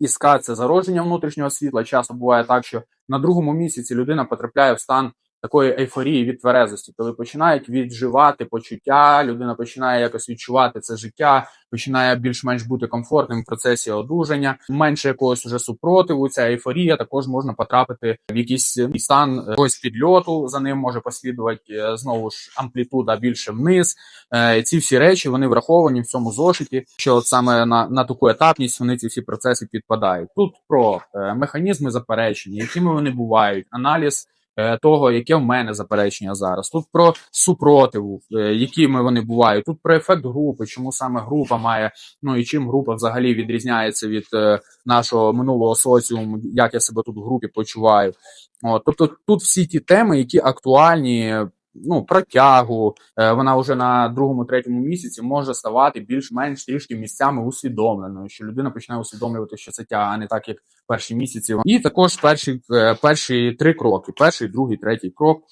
Іска це зародження внутрішнього світла. Часто буває так, що на другому місяці людина потрапляє в стан такої ейфорії від тверезості, коли починають відживати почуття, людина починає якось відчувати це життя, починає більш-менш бути комфортним в процесі одужання, менше якогось уже супротиву. Ця ейфорія також можна потрапити в якийсь стан якогось підльоту. За ним може послідувати е, знову ж амплітуда більше вниз. Е, і ці всі речі вони враховані в цьому зошиті. Що от саме на, на таку етапність вони ці всі процеси підпадають. Тут про е, механізми заперечення, якими вони бувають, аналіз е, того, яке в мене заперечення зараз. Тут про супротиву, е, якими вони бувають. Тут про ефект групи, чому саме група має, ну і чим група взагалі відрізняється від е, нашого минулого соціуму, як я себе тут в групі почуваю. От, тобто тут всі ті теми, які актуальні. Ну, протягу, е, вона вже на другому, третьому місяці може ставати більш-менш трішки місцями усвідомленою, що людина починає усвідомлювати, що це тяга, а не так, як перші місяці. І також перші, е, перші три кроки: перший, другий, третій крок